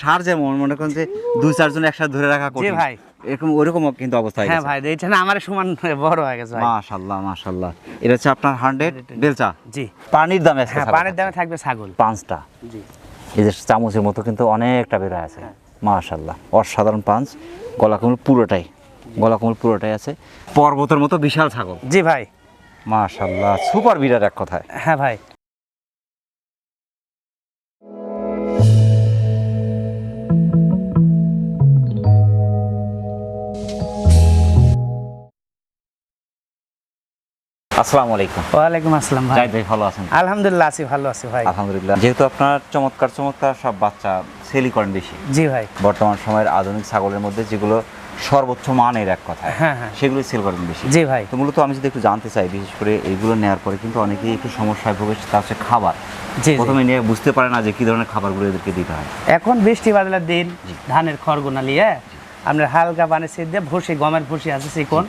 সার যেমন মনে করেন যে দুই চারজন একসাথে ধরে রাখা কঠিন। ভাই। এরকম ওইরকম কিন্তু অবস্থা হ্যাঁ ভাই এইটা না আমার সমান বড় হয়ে গেছে ভাই। মাশাল্লাহ মাশাল্লাহ। এটা হচ্ছে আপনার হান্ড্রেড বেলচা। জি। পানির দামে হ্যাঁ পানির দামে থাকবে ছাগল। পাঁচটা। জি। এই যে চামচের মতো কিন্তু অনেকটা বের আছে। মাশাল্লাহ অসাধারণ পাঁচ। গলা কমল পুরোটাই। গলা কমল পুরোটাই আছে। পর্বতের মতো বিশাল ছাগল। জি ভাই। মাশাল্লাহ সুপার বিরাট এক কথায়। হ্যাঁ ভাই। আসসালামু আলাইকুম। ওয়ালাইকুম আসসালাম ভাই। ভাই ভালো আছেন? আলহামদুলিল্লাহ আছি ভালো আছি ভাই। আলহামদুলিল্লাহ। যেহেতু আপনার চমৎকার চমৎকার সব বাচ্চা সেলই করেন বেশি। জি ভাই। বর্তমান সময়ের আধুনিক ছাগলের মধ্যে যেগুলো সর্বোচ্চ মানের এক কথায় হ্যাঁ, হ্যাঁ। সেগুলো সেল করেন বেশি। জি ভাই। তো মূলত আমি যদি একটু জানতে চাই বিশেষ করে এইগুলো নেওয়ার পরে কিন্তু অনেকেই একটু সমস্যায় ভোগে তা হচ্ছে খাবার। প্রথমে নিয়ে বুঝতে পারে না যে কি ধরনের খাবারগুলো এদেরকে দিতে হয়। এখন বৃষ্টি বাদলের দিন ধানের খড়গুনা নিয়ে আমরা হালকা পানি সিদ্ধ দিয়ে ভুসি গমের ভুসি আছে চিকন।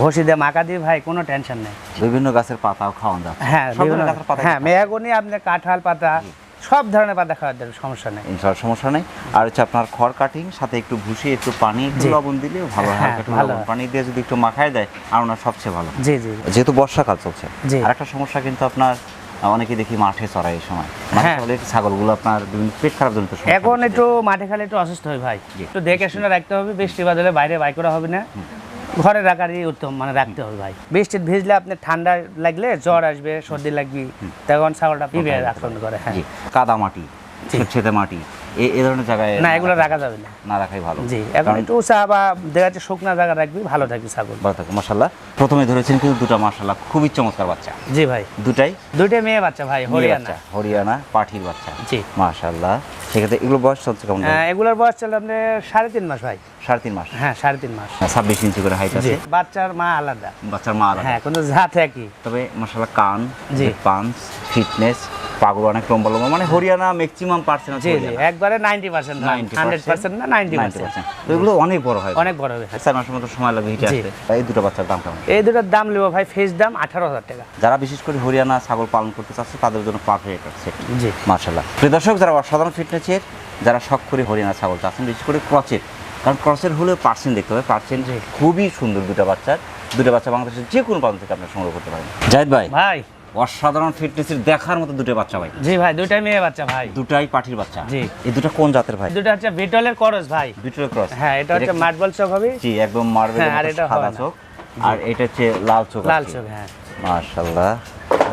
ভুসি দিয়ে মাকা দিয়ে ভাই কোনো টেনশন নেই। বিভিন্ন গাছের পাতাও খাওয়ান যাচ্ছে। হ্যাঁ সব বিভিন্ন ধরনের গাছের পাতা হ্যাঁ মেয়াগুনি আপনার কাঁঠাল পাতা সব ধরনের পাতা খাওয়ার দেবে সমস্যা নেই। ইনশাল্লাহ সমস্যা নেই। আর হচ্ছে আপনার খড় কাটিং সাথে একটু ভুসি একটু পানি একটু লবণ দিলে ভালো হয় ভালো। পানি দিয়ে যদি একটু মাখায় দেয় আর ওনার সবচেয়ে ভালো। জি জি। যেহেতু বর্ষাকাল চলছে। আর একটা সমস্যা কিন্তু আপনার অনেকে দেখি মাঠে চড়ায় এই সময়। মাঠে হ্যাঁ। চড়ালে ছাগলগুলো আপনার বিভিন্ন পেট খারাপ জনিত এখন একটু মাঠে খালে একটু অসুস্থ হয় ভাই। একটু দেখে শুনে রাখতে হবে বৃষ্টি বাদলে বাইরে বাই করা হবে না। ঘরে রাখারই উত্তম মানে রাখতে হবে ভাই। বৃষ্টির ভিজলে আপনি ঠান্ডা লাগলে জ্বর আসবে সর্দি লাগবে তখন ছাগলটা পিবে আক্রমণ করে হ্যাঁ। কাদা মাটি। ছেতে মাটি। এই ধরনের জায়গায় না এগুলো রাখা যাবে না। না রাখাই ভালো। জি এখন একটু উঁচা বা দেখা যাচ্ছে শুকনা জায়গা রাখবি ভালো থাকবে ছাগল। ভালো থাকে মাসাল্লাহ প্রথমে ধরেছেন কিন্তু দুটো মাসাল্লাহ খুবই চমৎকার বাচ্চা। জি ভাই। দুটাই? দুইটা মেয়ে বাচ্চা ভাই হরিয়ানা। হরিয়ানা পাঠির বাচ্চা। জি। মাশাল্লাহ সেক্ষেত্রে এগুলো বয়স চলছে কেমন হ্যাঁ, এগুলোর বয়স চলে আপনার সাড়ে তিন মাস ভাই। সাড়ে তিন মাস? হ্যাঁ সাড়ে তিন মাস। ছাব্বিশ ইঞ্চি করে হাইট আছে। বাচ্চার মা আলাদা। বাচ্চার মা আলাদা। হ্যাঁ কিন্তু জাত একই। তবে মাসাল্লাহ কান জি। পাঞ্চ ফিটনেস পাগল অনেক লম্বা লম্বা মানে হরিয়ানা ম্যাক্সিমাম পার্সেন্ট জি জি একবারে নাইনটি পার্সেন্ট হান্ড্রেড পার্সেন্ট না নাইনটি পার্সেন্ট এগুলো অনেক বড় হয়। অনেক বড় হবে চার মাসের মতো সময় লাগবে হিটে জি। আসতে। এই দুটো বাচ্চার দাম কেমন? এই দুটোর দাম নেব ভাই ফেস দাম আঠারো হাজার টাকা। যারা বিশেষ করে হরিয়ানা ছাগল পালন করতে চাচ্ছে তাদের জন্য পারফেক্ট আছে জি। মার্শাল্লাহ প্রিয় দর্শক যারা অসাধারণ ফিটনেসের যারা শখ করে হরিয়ানা ছাগল চাচ্ছেন বিশেষ করে ক্রচের কারণ ক্রসের হলে পার্সেন্ট দেখতে হবে। পার্সেন্ট খুবই সুন্দর দুটো বাচ্চার। দুটো বাচ্চা বাংলাদেশের যে কোনো প্রান্ত থেকে আপনি সংগ্রহ করতে পারেন। জাহিদ ভাই। ভাই অসাধারণ ফিটনেসের দেখার মতো দুটো বাচ্চা ভাই। জি ভাই দুটাই মেয়ে বাচ্চা ভাই। দুটাই পাঠির বাচ্চা। জি। এই দুটো কোন জাতের ভাই? দুটো হচ্ছে বিটলের ক্রস ভাই। বিটলের ক্রস হ্যাঁ এটা হচ্ছে মার্বল চোখ হবে। জি একদম মার্বেল হ্যাঁ, আর এটা সাদা চোখ। আর এটা হচ্ছে লাল চোখ লাল চোখ হ্যাঁ। মাশাল্লাহ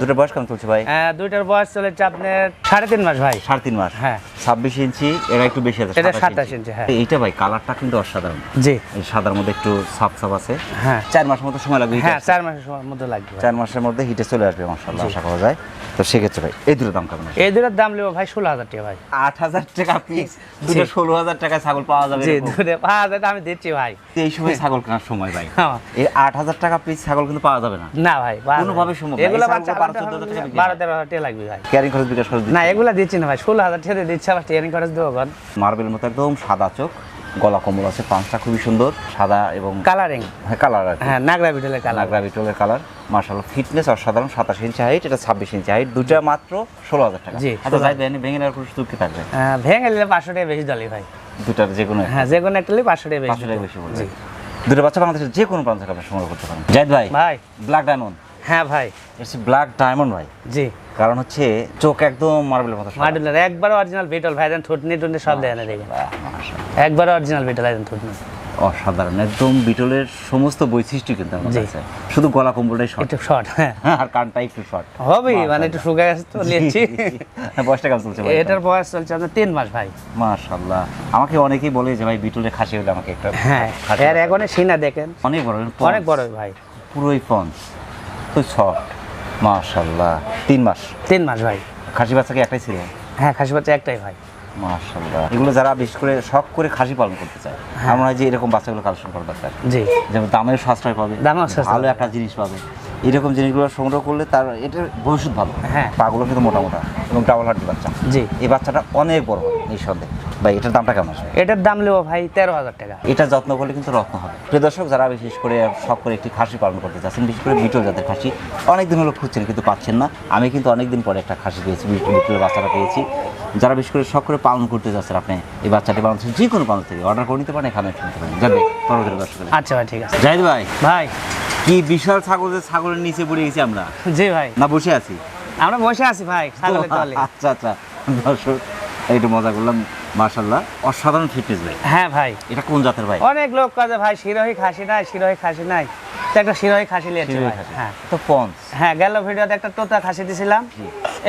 দুটো বয়স কেমন চলছে ভাই? হ্যাঁ, দুইটার বয়স চলেছে আপনার সাড়ে তিন মাস ভাই। সাড়ে তিন মাস? হ্যাঁ। ছাব্বিশ ইঞ্চি এরা একটু বেশি আছে এটা সাতাশ ইঞ্চি, হ্যাঁ। এইটা ভাই কালারটা কিন্তু অসাধারণ। জি। এই সাদার মধ্যে একটু সাফ সাফ আছে। হ্যাঁ। চার মাসের মতো সময় লাগবে হ্যাঁ চার মাসের মধ্যে লাগবে চার মাসের মধ্যে হিটে চলে আসবে মাসাল্লাহ আশা করা যায়। তো সেক্ষেত্রে ভাই এই দুটো দাম কেমন এই দুটোর দাম নেব ভাই ষোলো হাজার টাকা ভাই। আট হাজার টাকা পিস দুটো ষোলো হাজার টাকা ছাগল পাওয়া যাবে জি দুটো পাওয়া টাকা আমি দিচ্ছি ভাই। এই সময় ছাগল কেনার সময় ভাই। হ্যাঁ। এই আট হাজার টাকা পিস ছাগল কিন্তু পাওয়া যাবে না। না ভাই কোনোভাবে সম্ভব না। এগুলো বাচ্চা ছাগলগুলো আলাদা 12-14 টাকা হবে, বিক্রি বারো তেরো হাজার টাকা লাগবে ভাই। ক্যারিং খরচ বিকাশ খরচ না এগুলা দিচ্ছি না ভাই। ষোলো হাজার টাকা দিয়ে আবার খরচ দেবো মার্বেল মতো একদম সাদা চোখ গলা কম্বল আছে পাঁচটা খুবই সুন্দর সাদা এবং কালারিং হ্যাঁ কালার হ্যাঁ নাগরা বিটেলের কালার কালার গ্রাভিটোলের কালার মার্শাল্লাহ ফিটনেস অসাধারণ সাতাশ ইঞ্চি হাইট এটা ছাব্বিশ ইঞ্চি হাইট দুটা মাত্র ষোলো হাজার টাকা। জি, আচ্ছা ভেঙে নেওয়ার কোনো সুযোগ কি থাকবে? ভেঙে নিলে পাঁচশো টাকা বেশি দলি ভাই। দুটার যে কোনো হ্যাঁ যে কোনো একটা নিলে পাঁচশো টাকা বেশি টাকা বেশি বলবে দুটো বাচ্চা বাংলাদেশের যে কোনো প্রান্ত থেকে আপনি সংগ্রহ করতে পারেন। জাহিদ ভাই ভাই। ব্ল্যাক ডায়মন্ড হ্যাঁ ভাই। এসে ব্ল্যাক ডায়মন্ড ভাই। জি। কারণ হচ্ছে চোখ একদম মার্বেলের মতো। মাডুলার একবার অরিজিনাল বিটল ভাই দেন থুটনি টুটনি সব দেয় না দেখেন একবার অরিজিনাল বিটল দেন থুটনি অসাধারণ একদম বিটলের সমস্ত বৈশিষ্ট্য কিন্তু আমার। কাছে। শুধু গলা কম্বলটাই শর্ট একটু শর্ট হ্যাঁ। আর কানটা একটু শর্ট হবে মানে একটু শুকা গেছে তো নিয়েছি। বয়সটা কেমন চলছে ভাই? এটার বয়স চলছে আপনার তিন মাস ভাই। মাশাআল্লাহ। আমাকে অনেকেই বলে যে ভাই বিটলের খাসি হলে আমাকে একটা হ্যাঁ এর এখন সিনা দেখেন। অনেক বড় অনেক বড় ভাই। পুরোই পঞ্চ তো সফট মাশাআল্লাহ তিন মাস। তিন মাস ভাই। খাসি বাচ্চাকে একটাই ছিল? হ্যাঁ খাসি বাচ্চা একটাই ভাই। মাশাআল্লাহ এগুলো যারা বিশেষ করে শখ করে খাসি পালন করতে চায় হ্যাঁ। আমার যে এরকম বাচ্চাগুলো কালেকশন করা দরকার। জি। যেমন দামের সাশ্রয় পাবে দামেও সাশ্রয় ভালো একটা জিনিস পাবে। এরকম জিনিসগুলো সংগ্রহ করলে তার এটার ভবিষ্যৎ ভালো। হ্যাঁ। পাগুলো কিন্তু মোটা মোটা এবং ডাবল হার্টের বাচ্চা। জি। এই বাচ্চাটা অনেক বড় নিঃসন্দেহে। ভাই এটার দামটা কেমন আসবে? এটার দাম নেব ভাই তেরো হাজার টাকা। এটা যত্ন করলে কিন্তু রত্ন হবে। প্রিয় দর্শক যারা বিশেষ করে শখ করে একটি খাসি পালন করতে চাচ্ছেন বিশেষ করে বিটল জাতের খাসি অনেক দিন হলো খুঁজছেন কিন্তু পাচ্ছেন না। আমি কিন্তু অনেকদিন পরে একটা খাসি পেয়েছি বিট- বিটলের বাচ্চাটা পেয়েছি। যারা বিশেষ করে শখ করে পালন করতে যাচ্ছেন আপনি এই বাচ্চাটি পালন যে কোনো পালন থেকে অর্ডার করে নিতে পারেন এখানে শুনতে পারেন। যাবে পরবর্তী দর্শক আচ্ছা ভাই ঠিক আছে। জাহিদ ভাই ভাই। কি বিশাল ছাগল যে ছাগলের নিচে পড়ে গেছি আমরা? জি ভাই। না বসে আছি? আমরা বসে আছি ভাই ছাগলের তলে। আচ্ছা আচ্ছা। দর্শক একটু মজা করলাম মার্শাল্লাহ অসাধারণ ফিটনেস ভাই। হ্যাঁ ভাই। এটা কোন জাতের ভাই? অনেক লোক কাজে ভাই শিরোহী খাসি নাই শিরোহী খাসি নাই। তো একটা শিরোহী খাসি নিয়েছি ভাই। হ্যাঁ। তো পন্স। হ্যাঁ গেল ভিডিওতে একটা তোতা খাসি দিছিলাম।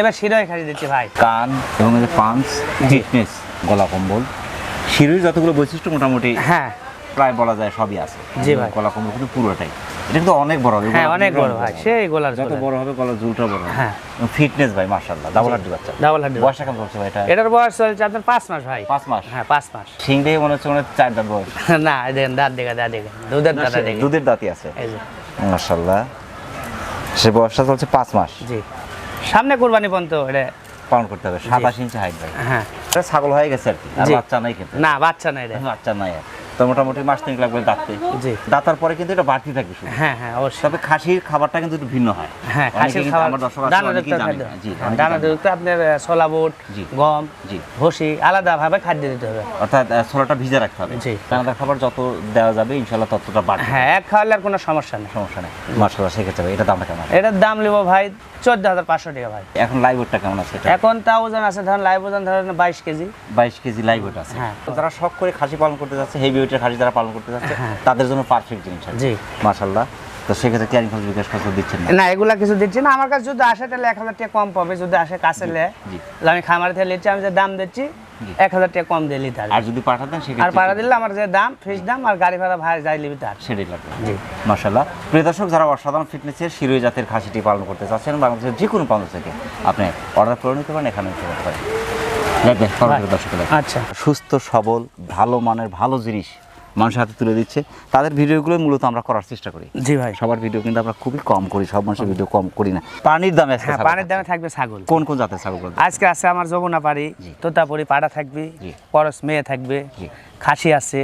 এবার শিরোহী খাসি দিচ্ছি ভাই। কান এবং এই যে পাঞ্চ ফিটনেস গলা কম্বল। শিরোর যতগুলো বৈশিষ্ট্য মোটামুটি হ্যাঁ। প্রায় বলা যায় সবই আছে। জি ভাই। গলা কম্বল কিন্তু পুরোটাই। এটা কিন্তু অনেক বড় হবে হ্যাঁ অনেক বড় ভাই সেই গোলার যত বড় হবে গলা জুলটা বড় হ্যাঁ। ফিটনেস ভাই মার্শাল্লাহ ডাবল হাড্ডি বাচ্চা। ডাবল হান্ড্রেড বয়সটা কেমন চলছে ভাই এটা। এটার বয়স চলছে আপনার পাঁচ মাস ভাই। পাঁচ মাস? হ্যাঁ পাঁচ মাস। সিং দিয়ে মনে হচ্ছে মনে চার দাঁত বয়স। না এই দেখেন দাঁত দেখে দাঁত দেখে দুধের দাঁত দেখে দুধের দাঁতই আছে। এই যে। মার্শাল্লাহ সে বয়সটা চলছে পাঁচ মাস। জি। সামনে কোরবানি পর্যন্ত এটা পালন করতে হবে। সাতাশ ইঞ্চি হাইট ভাই। হ্যাঁ। এটা ছাগল হয়ে গেছে আর কি। আর বাচ্চা নাই কিন্তু। না বাচ্চা নাই রে। বাচ্চা নাই আর তো মোটামুটি মাস তিন লাগবে দাঁততে। জি। দাঁতার পরে কিন্তু এটা বাড়তি থাকবে হ্যাঁ হ্যাঁ অবশ্যই। তবে খাসির খাবারটা কিন্তু একটু ভিন্ন হয়। হ্যাঁ খাসির খাবার আমার দর্শক আছে দানাযুক্ত খাদ্য। জি হ্যাঁ। দানাযুক্ত আপনার ছোলা বুট। গম জি। ভুসি আলাদাভাবে খাদ্য দিতে হবে। অর্থাৎ ছোলাটা ভিজে রাখতে হবে। জি। দানাদার খাবার যত দেওয়া যাবে ইনশাল্লাহ ততটা বাড়বে। হ্যাঁ এক খাওয়ালে আর কোনো সমস্যা নেই। সমস্যা নেই। সেক্ষেত্রে এটা দামটা কেমন? এটার দাম নেব ভাই চোদ্দ হাজার পাঁচশো টাকা ভাই। এখন লাইভ কেমন আছে এখন তা ওজন আছে ধরেন লাইভ ওজন ধরেন বাইশ কেজি। বাইশ কেজি লাইভ আছে। হ্যাঁ। তো যারা শখ করে খাসি পালন করতে যাচ্ছে হেভি ওয়েটের খাসি যারা পালন করতে যাচ্ছে হ্যাঁ। তাদের জন্য পারফেক্ট জিনিস জি। তো সেক্ষেত্রে ক্যারিং খরচ বিকাশ খরচ দিচ্ছেন না? না এগুলা কিছু দিচ্ছি না। আমার কাছে যদি আসে তাহলে এক হাজার টাকা কম পাবে যদি আসে কাছে লে আমি খামার থেকে আমি যে দাম দিচ্ছি। এক হাজার টাকা কম দিয়ে নিতে আর যদি পাঠাতেন আর পাঠা দিলে আমার যে দাম ফিস দাম আর গাড়ি ভাড়া ভাড়া যাই লিবি তার। সেটাই লাগবে। জি। মার্শাল্লাহ প্রিয় দর্শক যারা অসাধারণ ফিটনেসের শিরোই জাতের খাসিটি পালন করতে চাচ্ছেন বাংলাদেশের যে কোনো প্রান্ত থেকে আপনি অর্ডার করে নিতে পারেন এখানে নিতে পারেন। আচ্ছা। সুস্থ সবল ভালো মানের ভালো জিনিস মানুষের হাতে তুলে দিচ্ছে। তাদের ভিডিওগুলো মূলত আমরা করার চেষ্টা করি। জি ভাই। সবার ভিডিও কিন্তু আমরা খুবই কম করি সব মানুষের ভিডিও কম করি না। পানির দামে হ্যাঁ পানির দামে থাকবে ছাগল। কোন কোন জাতের ছাগল আজকে আছে আমার যমুনা পাড়ি। তোতাপুরি পাড়া থাকবে। পরশ মেয়ে থাকবে। খাসি আছে।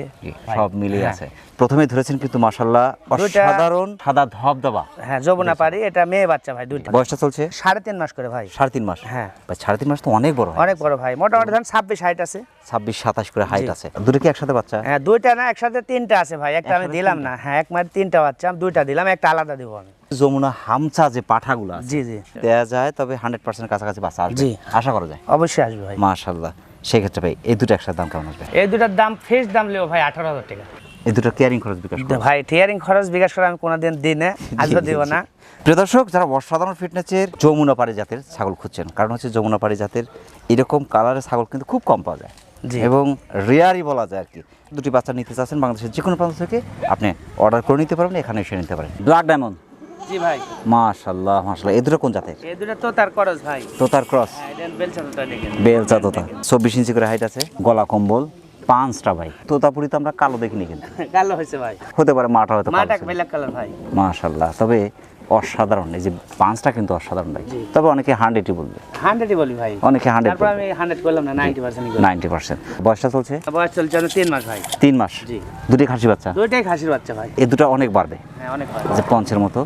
সব মিলিয়ে হ্যাঁ। আছে। প্রথমে ধরেছেন কিন্তু মাসাল্লাহ অসাধারণ সাদা ধবধবা। হ্যাঁ যমুনা পাড়ি এটা মেয়ে বাচ্চা ভাই দুইটা। বয়সটা চলছে? সাড়ে তিন মাস করে ভাই। সাড়ে তিন মাস? হ্যাঁ। ভাই, সাড়ে তিন মাস তো অনেক বড় অনেক বড় ভাই। মোটামুটি ধরেন ছাব্বিশ হাইট আছে। ছাব্বিশ সাতাশ করে হাইট আছে। দুটো কি একসাথে বাচ্চা? হ্যাঁ দুইটা না একসাথে তিনটা আছে ভাই। একটা আমি দিলাম না। হ্যাঁ এক মাস তিনটা বাচ্চা আমি দুইটা দিলাম একটা আলাদা দিব আমি। যমুনা হামচা যে পাঠাগুলো আছে জি জি। দেয়া যায় তবে হান্ড্রেড পার্সেন্ট কাছাকাছি বাচ্চা আসবে। জি। আশা করা যায়। অবশ্যই আসবে ভাই। মাশাল্লাহ সেক্ষেত্রে ভাই এই দুটো একসাথে দাম কেমন আসবে? এই দুটার দাম ফেস দাম লেও ভাই আঠারো হাজার টাকা। এই দুটো কেয়ারিং খরচ বিকাশ ভাই টিয়ারিং খরচ বিকাশ করে আমি কোনোদিন দিই না আজও দিব না। প্রিয় দর্শক যারা অসাধারণ ফিটনেসের যমুনা পাড়ি জাতের ছাগল খুঁজছেন কারণ হচ্ছে যমুনা পাড়ি জাতের এরকম কালারের ছাগল কিন্তু খুব কম পাওয়া যায়। জি। এবং রেয়ারই বলা যায় আর কি। দুটি বাচ্চা নিতে চাচ্ছেন বাংলাদেশের যে কোনো প্রান্ত থেকে আপনি অর্ডার করে নিতে পারবেন এখানে এসে নিতে পারেন। ব্ল্যাক ডায়মন্ড জি ভাই। মাশাল্লাহ মাশাল্লাহ এই দুটো কোন জাতের? এই দুটা তো তার ভাই। তোতার ক্রস? হ্যাঁ বেলচা তোতা চব্বিশ ইঞ্চি করে হাইট আছে গলা কম্বল পাঁচটা ভাই। তোতাপুরি তো আমরা কালো দেখিনি কিন্তু। কালো হয়েছে ভাই। হতে পারে মাটা হয়তো মাটা ব্ল্যাক কালার ভাই। তবে অসাধারণ। এই যে পাঁচটা কিন্তু অসাধারণ ভাই। তবে অনেকে হান্ড্রেডই বলবে। হান্ড্রেডই বলি ভাই। অনেকে হান্ড্রেড তারপর আমি হান্ড্রেড করলাম না নাইনটি পার্সেন্ট নাইনটি পার্সেন্ট। বয়সটা চলছে? বয়স চলছে তিন মাস ভাই। তিন মাস। জি। দুটি খাসি বাচ্চা? দুইটাই খাসির বাচ্চা ভাই। এই দুটো অনেক বাড়বে। হ্যাঁ অনেক যে পঞ্চের মতো।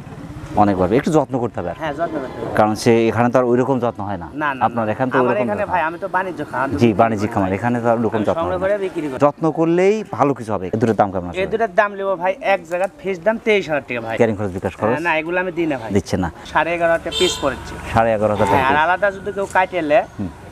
অনেক বাড়বে একটু যত্ন করতে হবে হ্যাঁ যত্ন করতে হবে। কারণ সে এখানে তো আর ওইরকম যত্ন হয় না। আপনার এখানে তো ওইরকম এখানে ভাই আমি তো বাণিজ্য জি বাণিজ্যিক খামার এখানে তো আর ওরকম যত্ন করে বিক্রি করি। যত্ন করলেই ভালো কিছু হবে। এই দুটোর দাম কেমন আছে এই দুটার দাম নেব ভাই এক জায়গার ফিস দাম তেইশ হাজার টাকা ভাই। ক্যারিং খরচ বিকাশ খরচ? হ্যাঁ, না এগুলো আমি দিই না ভাই। দিচ্ছে না। সাড়ে এগারো হাজার পিস পড়েছি। সাড়ে এগারো হাজার হ্যাঁ আর আলাদা যদি কেউ কাটিয়ে এলে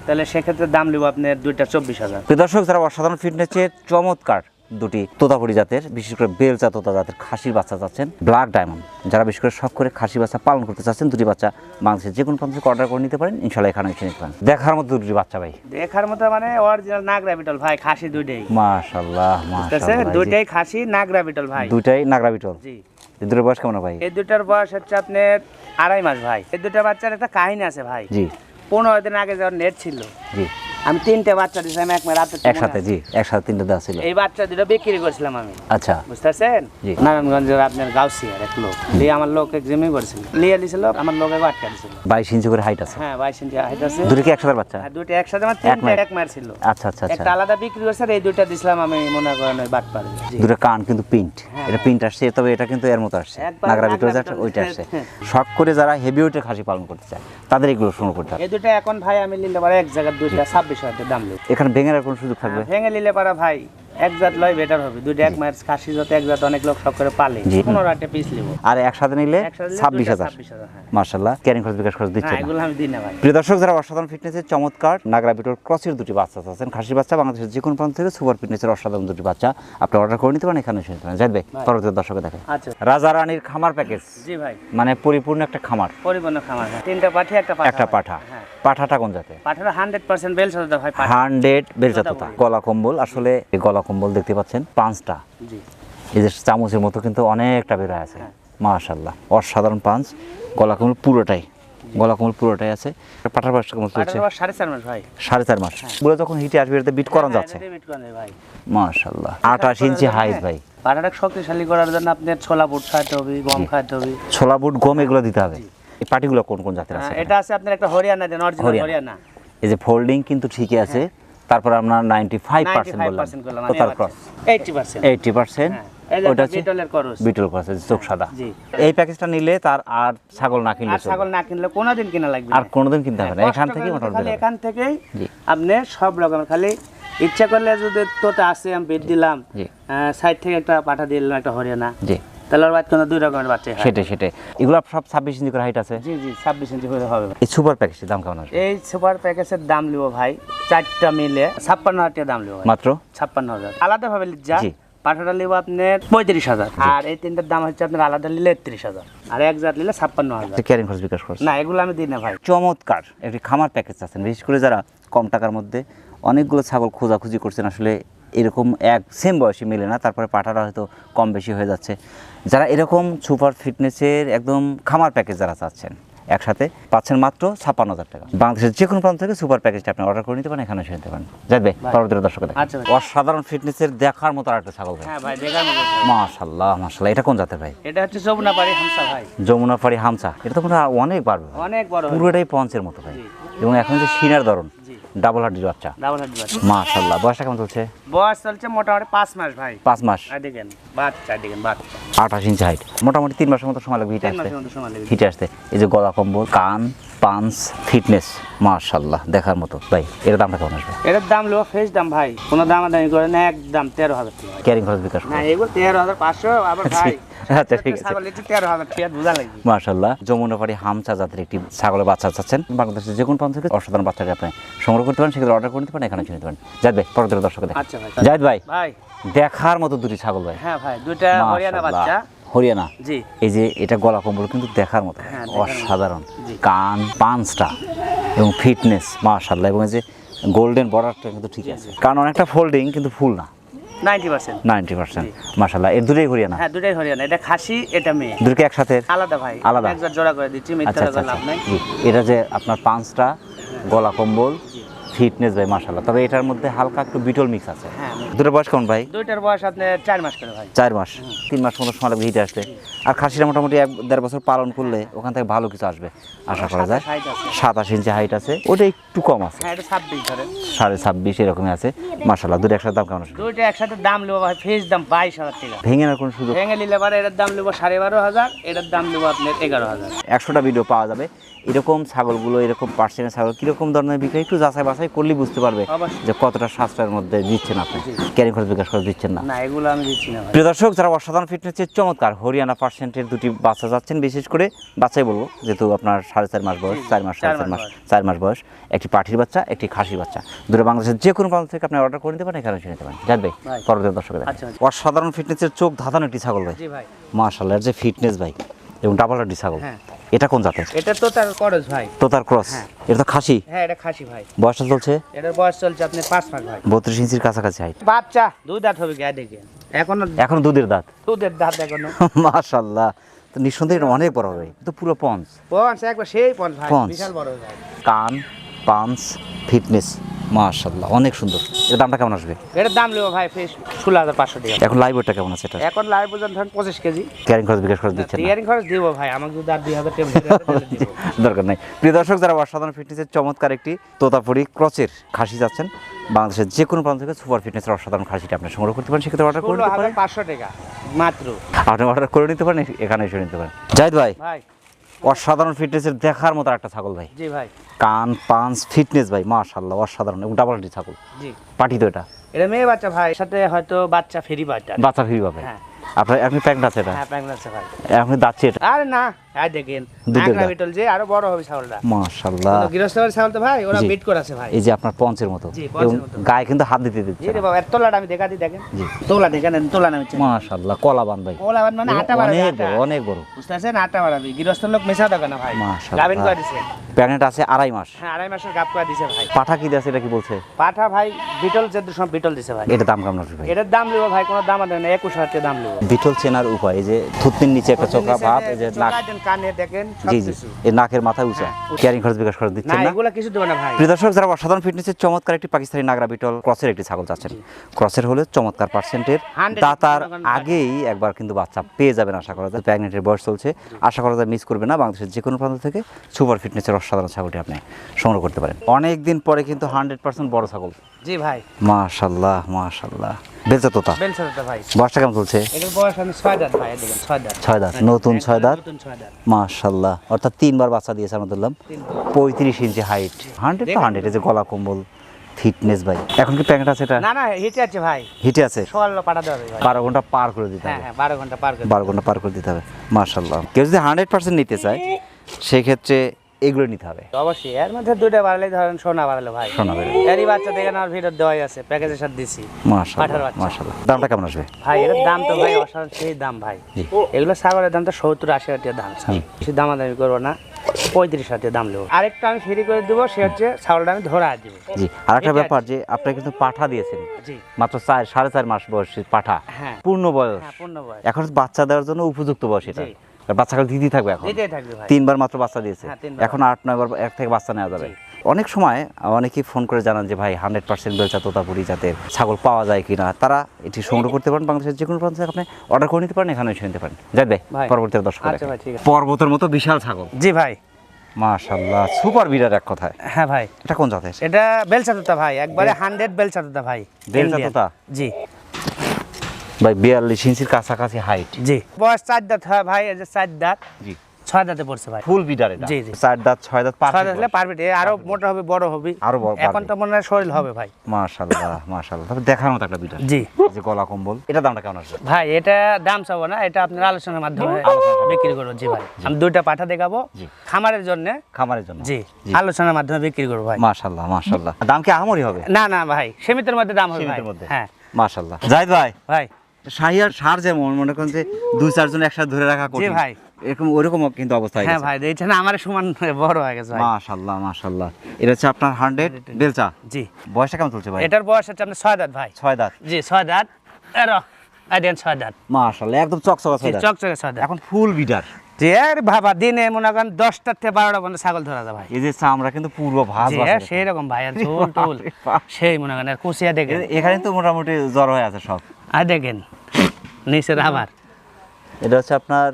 তাহলে সেক্ষেত্রে দাম নেব আপনার দুইটা চব্বিশ হাজার। দর্শক যারা অসাধারণ ফিটনেসের চমৎকার দুটি তোতাপুরি জাতের বিশেষ করে বেলচা তোতা জাতের খাসির বাচ্চা চাচ্ছেন ব্ল্যাক ডায়মন্ড। যারা বিশেষ করে শখ করে খাসি বাচ্চা পালন করতে চাচ্ছেন দুটি বাচ্চা বাংলাদেশের যে কোনো প্রান্ত থেকে অর্ডার করে নিতে পারেন। ইনশাল্লাহ এখানে এসে নিতে পারেন। দেখার মতো দুটি বাচ্চা ভাই। দেখার মতো মানে অরিজিনাল নাগরা বিটল ভাই খাসি দুইটাই। মাশাল্লাহ ঠিক আছে দুইটাই খাসি নাগরা বিটল ভাই। দুইটাই নাগরা বিটল। জি। এই দুটোর বয়স কেমন ভাই? এই দুটার বয়স হচ্ছে আপনার আড়াই মাস ভাই। এই দুটা বাচ্চার একটা কাহিনী আছে ভাই। জি। পনেরো দিন আগে যখন নেট ছিল জি। আমি তিনটে বাচ্চা দিয়েছিলাম এক মেয়ে রাতে একসাথে জি একসাথে তিনটে দেওয়া ছিল। এই বাচ্চা দুটো বিক্রি করছিলাম আমি। আচ্ছা। বুঝতে পারছেন জি। নারায়ণগঞ্জের আপনার গাউসিয়ার এক লোক। দিয়ে আমার লোক এক্সামই করেছিল। লিয়ে দিয়েছিল আমার লোক একবার আটকা দিয়েছিল বাইশ ইঞ্চি করে হাইট আছে। হ্যাঁ বাইশ ইঞ্চি হাইট আছে। দুটো কি একসাথে বাচ্চা? আর দুটো একসাথে আমার তিনটে? এক মায়ের ছিল। আচ্ছা আচ্ছা আচ্ছা। একটা আলাদা বিক্রি করছে আর এই দুইটা দিছিলাম আমি মনে করেন ওই বাট পারে দুটো কান কিন্তু প্রিন্ট হ্যাঁ, এটা প্রিন্ট আসছে তবে এটা কিন্তু এর মতো আসছে। একবার নাগরা ভিতরে যাচ্ছে ওইটা আসছে। হ্যাঁ। শখ করে যারা হেভি ওয়েটের খাসি পালন করতে চায় তাদের এগুলো শুরু করতে হবে। এই দুটো এখন ভাই আমি নিলে পারে এক জায়গার দুইটা ছাব্বিশ হাজার দাম এখানে ভেঙে রাখার কোনো সুযোগ থাকবে? ভেঙে নিলে পারা ভাই এক জাত লয় বেটার হবে। দুইটা এক মায়ের খাসি যত এক জাত অনেক লোক শখ করে পালে। পনেরো একটা পিস নেব। আর একসাথে নিলে ছাব্বিশ হাজার। হ্যাঁ। মার্শাল্লাহ ক্যারিং খরচ বিকাশ খরচ দিচ্ছে এগুলো আমি দিই না ভাই। প্রিয় দর্শক যারা অসাধারণ ফিটনেসের চমৎকার নাগরা বিটোর ক্রসের দুটি বাচ্চা আছেন খাসি বাচ্চা বাংলাদেশের যে কোনো প্রান্ত থেকে সুপার ফিটনেসের অসাধারণ দুটি বাচ্চা আপনি অর্ডার করে নিতে পারেন এখানে এসে নিতে পারেন। পরবর্তী দর্শকে দেখে আচ্ছা। রাজা রানীর খামার প্যাকেজ জি ভাই। মানে পরিপূর্ণ একটা খামার। পরিপূর্ণ খামার হ্যাঁ। তিনটা পাঠি একটা পাঠা একটা পাঠা। হ্যাঁ। পাঠাটা কোন জাতে পাঠাটা হান্ড্রেড পার্সেন্ট বেল সাদা ভাই হান্ড্রেড বেলজাততা কথা গলা কম্বল আসলে এই গলা কম্বল দেখতে পাচ্ছেন পাঁচটা। এই যে চামচের মতো কিন্তু অনেকটা বের আছে। হ্যাঁ। মাশাল্লাহ অসাধারণ পাঁচ। গলা কম্বল পুরোটাই গলা কম্বল পুরোটাই আছে। পাঠার বয়সটা কেমন চলছে সাড়ে চার মাস ভাই। সাড়ে চার মাস। পুরো যখন হিটে আসবে এটাতে বিট করানো হ্যাঁ, যাচ্ছে। মাশাল্লাহ আঠাশ ইঞ্চি হাইট ভাই। পাঠাটা শক্তিশালী করার জন্য আপনার ছোলা বুট খাইতে হবে গম খাইতে হবে। ছোলা বুট গম এগুলো দিতে হবে। এই পাটিগুলো কোন কোন জাতের আছে হ্যাঁ, এটা আছে আপনার একটা হরিয়ানা দেন অরিজিনাল হরিয়ানা। এই যে ফোল্ডিং কিন্তু ঠিকই আছে। তারপর পার্সেন্ট বললাম। 95% করলাম total cross eighty percent eighty percent এই যে ওটা হচ্ছে বিটলের করস বিটল ক্রস চোখ সাদা। জি। এই প্যাকেজটা নিলে তার আর ছাগল না কিনলে আর ছাগল না কিনলে কোনোদিন কিনা লাগবে আর। কোনোদিন কিনতে হবে না। এখান থেকে মোটামুটি এখান থেকেই আপনি সব রকমের খালি ইচ্ছা করলে যদি তোতে আসে আমি বেড দিলাম সাইড থেকে একটা পাঠা দিয়ে দিলাম একটা হরিয়ানা। জি। তাহলে ওর বাদ কোনো দুই রকমের বাচ্চা হয়। সেটাই সেটাই। এগুলো সব ছাব্বিশ ইঞ্চি করে হাইট আছে? জি জি ছাব্বিশ ইঞ্চি হলে হবে। এই সুপার প্যাকেজের দাম কেমন আসবে? এই সুপার প্যাকেজের দাম লিবো ভাই চারটা মিলে ছাপ্পান্ন হাজার টাকা দাম লিবো মাত্র? ছাপ্পান্ন হাজার। আলাদা ভাবে যা। পাঠাটা নিবো আপনার পঁয়ত্রিশ হাজার। আর এই তিনটার দাম হচ্ছে আপনার আলাদা নিলে একত্রিশ হাজার। আর এক জাত নিলে ছাপ্পান্ন হাজার। ক্যারিং খরচ বিকাশ খরচ না এগুলো আমি দিই না ভাই। চমৎকার। একটি খামার প্যাকেজ আছেন বিশেষ করে যারা কম টাকার মধ্যে অনেকগুলো ছাগল খোঁজাখুঁজি করছেন আসলে এরকম এক সেম বয়সী মেলে না তারপরে পাঠাটা হয়তো কম বেশি হয়ে যাচ্ছে। যারা এরকম সুপার ফিটনেসের একদম খামার প্যাকেজ যারা চাচ্ছেন একসাথে পাচ্ছেন মাত্র ছাপ্পান্ন হাজার টাকা। বাংলাদেশের যে কোনো প্রান্ত থেকে সুপার প্যাকেজটা আপনি অর্ডার করে নিতে পারেন এখানে এসে নিতে পারেন। যাবে পরবর্তী দর্শক অসাধারণ ফিটনেসের দেখার মতো আরেকটা ছাগল ভাই। হ্যাঁ মাশাল্লাহ মাশাল্লাহ এটা কোন জাতের ভাই? এটা হচ্ছে যমুনা পাড়ি হামসা ভাই। যমুনা ফাড়ি হামসা এটা তো মনে হয় অনেক বাড়বে অনেক বড়। পুরোটাই পঞ্চের মতো ভাই। এবং এখন যে সিনার ধরন। ডাবল হাড্ডির বাচ্চা। ডাবল হাট বাচ্চা। মাশাল্লাহ বয়সটা কেমন চলছে? বয়স চলছে মোটামুটি পাঁচ মাস ভাই। পাঁচ মাস? আর দেখেন বাচ্চা দেখেন বাচ্চা। আঠাশ ইঞ্চি হাইট মোটামুটি তিন মাসের মতো সময় লাগবে হিটে আসতে। হিটে আসতে। এই যে গলা কম্বল কান পাঞ্চ ফিটনেস মাশাল্লাহ দেখার মতো। ভাই এর দামটা কেমন আসবে? এটার দাম লো ফেস দাম ভাই। কোনো দাম দামি করে না একদম তেরো হাজার টাকা। ক্যারিং খরচ বিকাশ না এগুলো তেরো হাজার পাঁচশো আবার ভাই আচ্ছা ঠিক আছে। যমুনাপাড়ি হামচা জাতের একটি ছাগলের বাচ্চা চাচ্ছেন। বাংলাদেশের যে কোনো প্রান্ত থেকে অসাধারণ বাচ্চাকে আপনি সংগ্রহ করতে পারেন সেক্ষেত্রে অর্ডার করে নিতে পারেন এখানে চিনতে পারেন। জায়দ ভাই পরবর্তী দর্শক দেখ আচ্ছা ভাই। জায়দ ভাই ভাই। দেখার মতো দুটি ছাগল ভাই। হ্যাঁ ভাই দুইটা হরিয়ানা বাচ্চা। হরিয়ানা? জি। এই যে এটা গলা কম্বল কিন্তু দেখার মতো। হ্যাঁ। অসাধারণ। কান পাঁচটা এবং ফিটনেস মার্শাল্লাহ এবং এই যে গোল্ডেন বর্ডারটা কিন্তু ঠিক আছে। কারণ অনেকটা ফোল্ডিং কিন্তু ফুল না। Ninety percent. নাইনটি পার্সেন্ট মাশাল্লাহ এর দুটোই হরিয়ানা। হ্যাঁ দুটাই হরিয়ানা এটা খাসি এটা মেয়ে। দুটোকে একসাথে? আলাদা ভাই আলাদা? একবার জোড়া করে দিচ্ছি মিথ্যা আচ্ছা আচ্ছা লাভ আচ্ছা নাই এটা যে আপনার পাঁচটা গলা কম্বল ফিটনেস ভাই মাশাল্লাহ তবে এটার মধ্যে হালকা একটু বিটল মিক্স আছে। হ্যাঁ দুটো বয়স কেমন ভাই? দুইটার বয়স আপনি চার মাস করে ভাই। চার মাস। তিন মাস মতো সময় লাগবে হিটে আসতে। আর খাসিটা মোটামুটি এক দেড় বছর পালন করলে ওখান থেকে ভালো কিছু আসবে। আশা করা যায়। সাতাশ ইঞ্চি হাইট আছে। ওটা একটু কম আছে। হ্যাঁ সাড়ে ছাব্বিশ এরকমই আছে। মাসাল্লাহ দুটো একসাথে দাম কেমন দুইটা একসাথে দাম নেব ভাই ফেস দাম বাইশ হাজার টাকা। ভেঙে নেওয়ার কোনো সুযোগ? ভেঙে নিলে পারে এটার দাম নেব সাড়ে বারো হাজার এটার দাম নেব আপনার এগারো হাজার। একশোটা ভিডিও পাওয়া যাবে। এরকম ছাগলগুলো এরকম পার্সেন্টের ছাগল কীরকম ধরনের বিক্রি? একটু যাচাই বাছাই করলেই বুঝতে পারবে যে কতটা সাশ্রয়ের মধ্যে দিচ্ছেন আপনি। ক্যারিং খরচ বিকাশ করে দিচ্ছেন না। এগুলো আমি দিচ্ছি না প্রিয় দর্শক যারা অসাধারণ ফিটনেসের চমৎকার হরিয়ানা পার্সেন্টের দুটি বাচ্চা যাচ্ছেন বিশেষ করে বাচ্চাই বলব যেহেতু আপনার সাড়ে চার মাস বয়স চার মাস সাড়ে চার মাস চার মাস বয়স একটি পাঠির বাচ্চা একটি খাসির বাচ্চা। দুটো বাংলাদেশের যে কোনো প্রান্ত থেকে আপনি অর্ডার করে নিতে পারেন এখানে এসে নিতে পারেন। জানবে পরবর্তী দর্শক আচ্ছা, আচ্ছা। অসাধারণ ফিটনেসের চোখ ধাঁধানো একটি ছাগল ভাই। এর যে ফিটনেস ভাই। এবং ডাবল হাড্ডি ছাগল। হ্যাঁ। এটা কোন জাতের? এটা তো তার করজ ভাই। তো তার ক্রস? হ্যাঁ। এটা তো খাসি? হ্যাঁ এটা খাসি ভাই। বয়সটা চলছে? এটার বয়স চলছে আপনি পাঁচ মাস ভাই। বত্রিশ ইঞ্চির কাছাকাছি হাইট বাচ্চা। দুই দাঁত হবে গায়ে দেখে। এখন এখন দুধের দাঁত? দুধের দাঁত এখনও। মাশাল্লাহ। তো নিঃসন্দেহে এটা অনেক বড় হবে তো পুরো পঞ্চ পঞ্চ একবার সেই পঞ্চ ভাই। বিশাল বড় ভাই। কান পাঞ্চ ফিটনেস। মাশাল্লাহ অনেক সুন্দর। এর দামটা কেমন আসবে? এটার দাম নেব ভাই ফিস ষোলো হাজার পাঁচশো টাকা। এখন লাইভ ওয়েটটা কেমন আছে এটা? এখন লাইভ পর্যন্ত ধরেন পঁচিশ কেজি। ক্যারিং খরচ বিকাশ খরচ দিচ্ছেন না? খরচ দিব ভাই আমাকে যদি আর দুই হাজার দরকার নেই। প্রিয় দর্শক যারা অসাধারণ ফিটনেসের চমৎকার একটি তোতাপুরি ক্রচের খাসি যাচ্ছেন বাংলাদেশের যে কোনো প্রান্ত থেকে সুপার ফিটনেসের অসাধারণ খাসিটা আপনি সংগ্রহ করতে পারেন সেক্ষেত্রে অর্ডার করে নিতে পারেন। পাঁচশো টাকা মাত্র। আপনি অর্ডার করে নিতে পারেন এখানে এসে নিতে পারেন। জাহিদ ভাই ভাই। অসাধারণ ফিটনেসের দেখার মতো একটা ছাগল ভাই। জি ভাই। কান পাঞ্চ ফিটনেস ভাই মাশাআল্লাহ অসাধারণ। ডাবল ছাগল। জি। পাটি তো এটা। এটা মেয়ে বাচ্চা ভাই সাথে হয়তো বাচ্চা ফেরি বাচ্চা। বাচ্চা ফেরি পাবে হ্যাঁ। আপনার আপনি প্যাকেট আছে এটা? হ্যাঁ প্রেগনেন্সি ভাই। আপনি দাচ্ছি এটা? আরে না। আর দেখেন। দুধের বিটল যে আরও বড় হবে ছাগলটা। মাশাল্লাহ কিন্তু ছাগল তো ভাই ওরা জি। মিট করেছে ভাই। এই যে আপনার পঞ্চের মতো। এবং গায়ে কিন্তু হাত দিতে দিচ্ছে। জি বাবা তোলাটা আমি দেখা দিই দেখেন। তোলা দেখেন তোলা নামছে মাশাল্লাহ কলা ভাই। ওলা মানে আটা বাড়াবে অনেক বড় অনেক বড়। বুঝতে আটা বাড়াবে গৃহস্থ লোক মেশা দেবে না ভাই। মাশাআল্লাহ। গাবিন করে দিছে। প্যাকেট আছে আড়াই মাস। হ্যাঁ আড়াই মাসের গাপ করে দিছে ভাই। পাঠা কি এটা কি বলছে? পাঠা ভাই বিটল যে সব বিটল দিছে ভাই। এটা দাম কেমন ভাই? এটার দাম লিবো ভাই কোনো দাম না একুশ হাজার দাম লিবো বিটল চেনার উপায় এই যে থুতনির নিচে একটা চোখা ভাব এই যে নাক কানে দেখেন জি জি। এই নাকের মাথা উঁচা। হ্যাঁ, খরচ বিকাশ খরচ দিচ্ছেন না এগুলা কিছু দেবো না ভাই। প্রিয় দর্শক যারা অসাধারণ ফিটনেসের চমৎকার একটি পাকিস্তানি নাগরা বিটল ক্রসের একটি ছাগল চাচ্ছেন। ক্রসের হলে চমৎকার পার্সেন্টের 100 দাতার আগেই একবার কিন্তু বাচ্চা পেয়ে যাবেন আশা করা যায়। প্রেগনেন্টের বয়স চলছে। আশা করা যায় মিস করবে না। বাংলাদেশের যে কোনো প্রান্ত থেকে সুপার ফিটনেসের অসাধারণ ছাগলটি আপনি সংগ্রহ করতে পারেন। অনেক দিন পরে কিন্তু হান্ড্রেড পার্সেন্ট বড় ছাগল। জি ভাই। মাশাল্লাহ মাশাল্লাহ। বেলচা তোতা বয়সটা কেমন চলছে? ছয় দাঁত দাঁত। নতুন ছয় দাঁত? মাশাল্লাহ অর্থাৎ তিনবার বাচ্চা দিয়েছে আমরা ধরলাম। পঁয়ত্রিশ ইঞ্চি হাইট হান্ড্রেড তো হান্ড্রেড এই যে গলা কম্বল ফিটনেস ভাই। এখন কি প্যাকেট আছে এটা? না না হিটে আছে ভাই। হিটে আছে? ষোলো পাঠাতে হবে বারো ঘণ্টা পার করে দিতে হ্যাঁ হবে। হ্যাঁ বারো ঘণ্টা পার করে বারো ঘণ্টা পার করে দিতে হবে। মাশাল্লাহ। কেউ যদি হান্ড্রেড পার্সেন্ট নিতে চায় সেক্ষেত্রে এগুলো নিতে হবে। অবশ্যই এর মধ্যে দুইটা বাড়ালে ধরেন সোনা বাড়ালো ভাই। সোনা বেড়ে এরই বাচ্চা দেখেন আর ভিতর দেওয়াই আছে প্যাকেজের সাথে দিছি। বাচ্চা। মাশাল্লাহ দামটা কেমন আসবে? ভাই এর দাম তো ভাই অসাধারণ সেই দাম ভাই। এগুলো ছাগলের দাম তো সত্তর আশি হাজার টাকা দাম ছাগল। বেশি দামাদামি করব না পঁয়ত্রিশ হাজার দাম নেব। আরেকটা আমি ফ্রি করে দেবো সে হচ্ছে ছাগলটা আমি ধরা দেবো। জি আর একটা ব্যাপার যে আপনারা কিন্তু পাঠা দিয়েছেন। মাত্র চার সাড়ে চার মাস বয়সী পাঠা। পূর্ণ বয়স। পূর্ণ বয়স। এখন বাচ্চা দেওয়ার জন্য উপযুক্ত বয়স এটা। থাকবে এখন। দিতেই থাকবে ভাই। তিনবার মাত্র বাচ্চা দিয়েছে। হ্যাঁ, এখন আট নয়বার এক থেকে বাচ্চা নেওয়া যাবে। অনেক সময় অনেকেই ফোন করে জানান যে ভাই হান্ড্রেড পার্সেন্ট বেলচা তোতাপুরি জাতের ছাগল পাওয়া যায় কিনা? তারা এটি সংগ্রহ করতে পারেন। বাংলাদেশের যে কোনো প্রান্ত থেকে আপনি অর্ডার করে নিতে পারেন এখানে এসে নিতে পারেন। যাই ভাই। পরবর্তী দর্শক আচ্ছা। পর্বতের মতো বিশাল ছাগল। জি ভাই। মাশাল্লাহ সুপার বিরাট এক কথায়। হ্যাঁ ভাই। এটা কোন জাতের? এটা বেলচা তোতা ভাই একবারে হান্ড্রেড বেলচা তোতা ভাই। বেলচা। তোতা? জি। ভাই বিয়াল্লিশ ইঞ্চির কাছাকাছি হাইট জি। বয়স চার দাঁত হয় ভাই এই যে চার দাঁত। জি। ছয় দাঁতে পড়ছে ভাই। ফুল বিটার এটা। জি, জি। চার দাঁত ছয় দাঁত পার দাঁত হলে পারবে আরও মোটা হবে বড় হবে। আরও বড় এখন তো মনে হয় শরীর হবে ভাই। মাশাল্লাহ মাশাল্লাহ তবে দেখার মতো একটা বিটার জি। যে গলা কম্বল এটা দামটা কেমন আসবে? ভাই এটা দাম চাবো না এটা আপনার আলোচনার মাধ্যমে বিক্রি করব জি ভাই। আমি দুইটা পাঠা দেখাবো খামারের জন্য। খামারের জন্য। জি। আলোচনার মাধ্যমে বিক্রি করব ভাই। দাম কি আহামরি হবে? না না ভাই সীমিতের মধ্যে দাম হবে সীমিতের মধ্যে। হ্যাঁ। জাহিদ ভাই। ভাই। শাহিয়ার সার যেমন মনে করেন যে দুই চারজন একসাথে ধরে রাখা কঠিন। ভাই। এরকম কিন্তু অবস্থা হ্যাঁ ভাই আমার সমান বড় হয়ে গেছে এটা হচ্ছে আপনার জি। বয়সটা কেমন চলছে ভাই? এটার বয়স হচ্ছে আপনার দাঁত ভাই। দাঁত। জি দাঁত। দাঁত। একদম চকচকা দাঁত। চকচকে দাঁত। এখন ফুল বিডার এর বাবা দিনে মনে করেন দশটার থেকে বারোটা পর্যন্ত ছাগল ধরা যায় ভাই। এই যে চামড়া কিন্তু পূর্ব ভাজ হ্যাঁ, সেই রকম ভাই টোল। সেই মনে করেন কুচিয়া দেখেন। এ- এখানে তো মোটামুটি জ্বর হয়ে আছে সব। আর দেখেন নিচের আবার। এটা হচ্ছে আপনার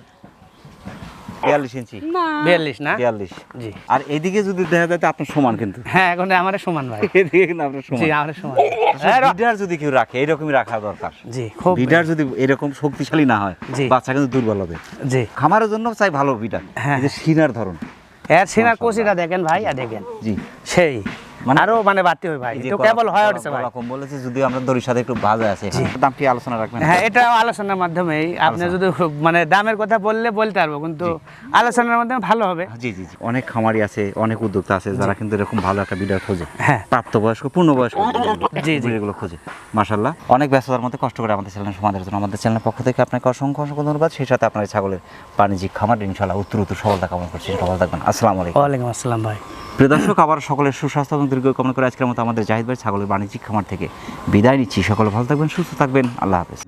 বিয়াল্লিশ ইঞ্চি। বিয়াল্লিশ না? বিয়াল্লিশ। জি। আর এদিকে যদি দেখা যায় আপনার সমান কিন্তু। হ্যাঁ এখন আমার সমান ভাই। এদিকে কিন্তু আপনার জি আমার সমান। হ্যাঁ, যদি কেউ রাখে এরকমই রাখা দরকার। জি খুব বিডার যদি এরকম শক্তিশালী না হয় বাচ্চা কিন্তু দুর্বল হবে। জি। খামারের জন্য চাই ভালো বিডার। হ্যাঁ। এই যে সিনার ধরন। এর সিনার কুচিটা দেখেন ভাই আর দেখেন। জি। সেই। মানে- আরও মানে বাড়তি হয় ভাই তো কেবল হয়ে উঠছে ভাই। গলা কম বলেছে যদিও আমরা দড়ির সাথে একটু আছে। দাম কি আলোচনা রাখবেন? হ্যাঁ এটা আলোচনার মাধ্যমেই। আপনি যদি মানে দামের কথা বললে বলতে পারব কিন্তু আলোচনার মাধ্যমে ভালো হবে। জি জি জি। অনেক খামারি আছে অনেক উদ্যোক্তা আছে যারা কিন্তু এরকম ভালো একটা বিডার খোঁজে। হ্যাঁ। প্রাপ্তবয়স্ক পূর্ণবয়স্ক জি, জি। এগুলো খোঁজে। মাশাল্লাহ অনেক ব্যস্ততার মধ্যে কষ্ট করে আমাদের চ্যানেল জন্য আমাদের চ্যানেলের পক্ষ থেকে আপনাকে অসংখ্য অসংখ্য ধন্যবাদ। সেই সাথে আপনার ছাগলের বাণিজ্যিক খামার ইনশাল্লাহ উত্তর উত্তর সফলতা কামনা করছি। সফল থাকবেন। আসসালামু আলাইকুম। ওয়ালাইকুম আসসালাম ভাই। প্রিয় দর্শক আবার সকলের সুস্বাস্থ্য এবং দীর্ঘ কামনা করে আজকের মতো আমাদের জাহিদ ভাই ছাগলের বাণিজ্যিক খামার থেকে বিদায় নিচ্ছি। সকলে ভালো থাকবেন, সুস্থ থাকবেন। আল্লাহ হাফেজ।